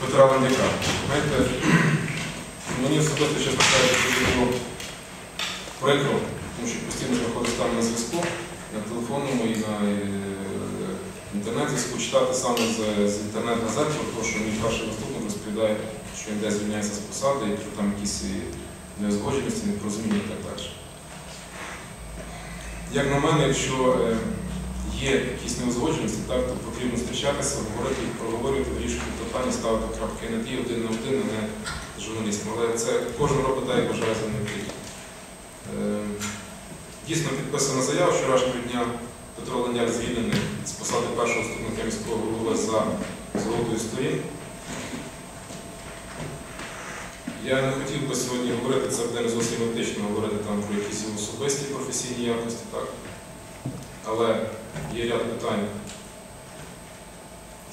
Петра Ландяка. Знаєте, мені особисто, чесно кажучи, було прикро, тому що постійно знаходиться там на зв'язку, на телефонному і на е, інтернет-зв'язку читати саме з, з інтернет-газет, про те, що мій перший заступник розповідає, що він десь звільняється з посади, і що там якісь е, неузгодженості, непорозуміння і так далі. Як на мене, якщо е, є якісь неузгодженості, так, то потрібно зустрічатися, говорити, проговорювати, вирішувати питання, ставити крапки над «і» один на один, а не з журналістом. Але це кожен робить так, як вважає за необхідне. Е, Дійсно підписана заява вчорашнього дня. Петро Леняк звільнений з посади першого заступника міського голови за згодою сторін. Я не хотів би сьогодні говорити, це буде не зовсім етично говорити там про якісь особисті професійні якості, так? Але є ряд питань,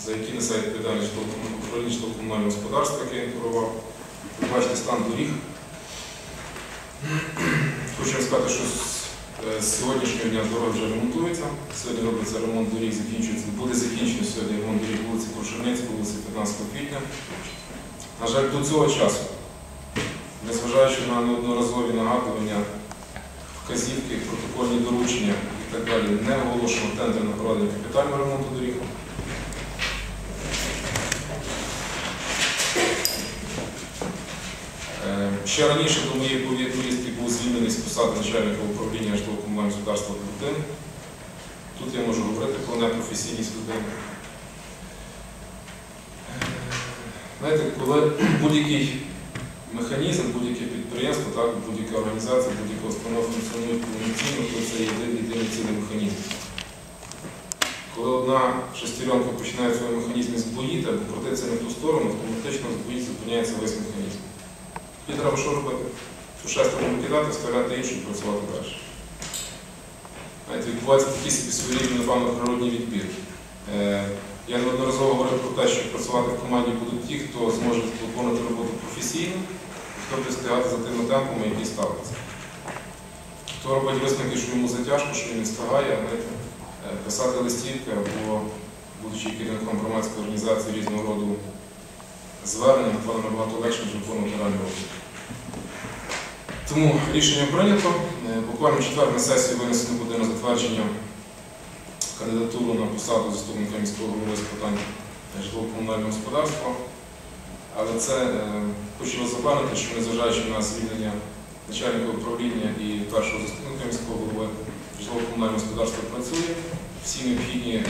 за які несе відповідальність управління житлово-комунального господарства, яке він керував. Ви бачите стан доріг. Хочу сказати, що з, е, сьогоднішнього дня дороги вже ремонтуються. Сьогодні робиться ремонт доріг, закінчується, буде закінчено сьогодні ремонт доріг вулиці Крушениць, вулиці 15 квітня. На жаль, до цього часу, незважаючи на неодноразові нагадування, вказівки, протокольні доручення і так далі, не оголошено тендер на проведення капітального ремонту доріг. Е, Ще раніше до моєї повістки був звільнений з посади начальника управління житлово-комунального господарства Бутин. Тут я можу говорити про непрофесійність людини. Е, Знаєте, коли будь-який механізм, будь-яке підприємство, будь-яка організація, будь-яка установа функціонує повноцінно, то це є цілий механізм. Коли одна шестеренка починає в своєму механізмі збоїти або крутитися не в ту сторону, автоматично збоїть, зупиняється весь механізм. І треба що робити? Цю шестерню викидати, вставляти іншу і працювати далі. Знаєте, відбувається такий собі своєрідний, напевно, природній відбір. Е, Я неодноразово говорив про те, що працювати в команді будуть ті, хто зможе виконувати роботу професійно, і хто буде встигати за тими темпами, які ставляться. Хто робить висновки, що йому затяжко, що він не встигає, е, писати листівки або, будучи керівником громадської організації різного роду звернення, напевно, набагато легше, ніж виконувати реальну роботу. Тому рішення прийнято. Е, Буквально четвер на сесії винесено буде на затвердження кандидатуру на посаду заступника міського голови з питань житлово-комунального господарства. Але це е, хочу вас запевнити, що незважаючи на звільнення начальника управління і першого заступника міського голови житлово-комунального господарства працює. Всі необхідні е,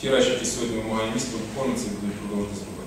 ті речі, які сьогодні вимагає місто, виконуються і будуть продовжувати зробити.